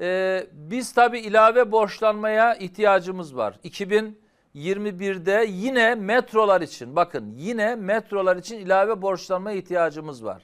Ee, biz tabii ilave borçlanmaya ihtiyacımız var. 2021'de yine metrolar için bakın yine metrolar için ilave borçlanmaya ihtiyacımız var.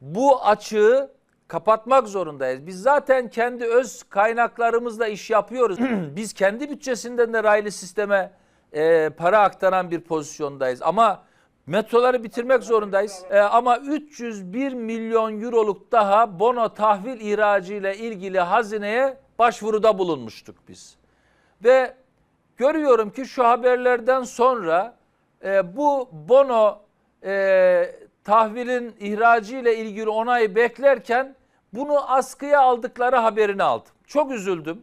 Bu açığı kapatmak zorundayız. Biz zaten kendi öz kaynaklarımızla iş yapıyoruz. Biz kendi bütçesinden de raylı sisteme e, para aktaran bir pozisyondayız. Ama metroları bitirmek zorundayız. E, ama 301 milyon euroluk daha bono tahvil ihracı ile ilgili hazineye başvuruda bulunmuştuk biz. Ve görüyorum ki şu haberlerden sonra e, bu bono e, tahvilin ihracı ile ilgili onayı beklerken bunu askıya aldıkları haberini aldım. Çok üzüldüm.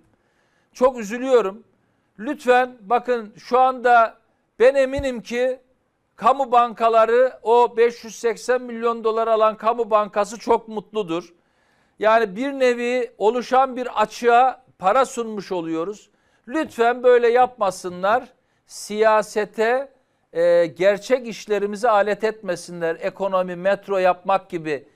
Çok üzülüyorum. Lütfen bakın şu anda ben eminim ki kamu bankaları o 580 milyon dolar alan kamu bankası çok mutludur. Yani bir nevi oluşan bir açığa para sunmuş oluyoruz. Lütfen böyle yapmasınlar. Siyasete, e, gerçek işlerimize alet etmesinler. Ekonomi, metro yapmak gibi,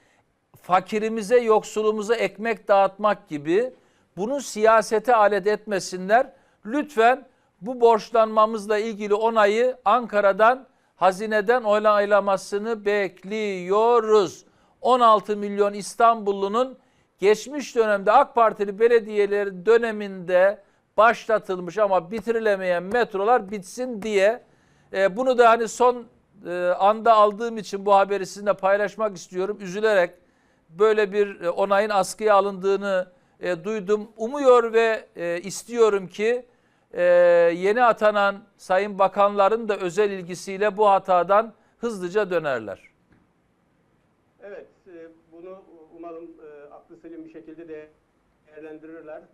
fakirimize, yoksulumuza ekmek dağıtmak gibi bunu siyasete alet etmesinler. Lütfen bu borçlanmamızla ilgili onayı Ankara'dan, hazineden onaylamasını bekliyoruz. 16 milyon İstanbullunun geçmiş dönemde AK Partili belediyeleri döneminde başlatılmış ama bitirilemeyen metrolar bitsin diye e, bunu da hani son e, anda aldığım için bu haberi sizinle paylaşmak istiyorum. Üzülerek böyle bir e, onayın askıya alındığını e, duydum. Umuyor ve e, istiyorum ki e, yeni atanan sayın bakanların da özel ilgisiyle bu hatadan hızlıca dönerler. Evet, e, bunu umarım e, aklı selim bir şekilde değerlendirirler.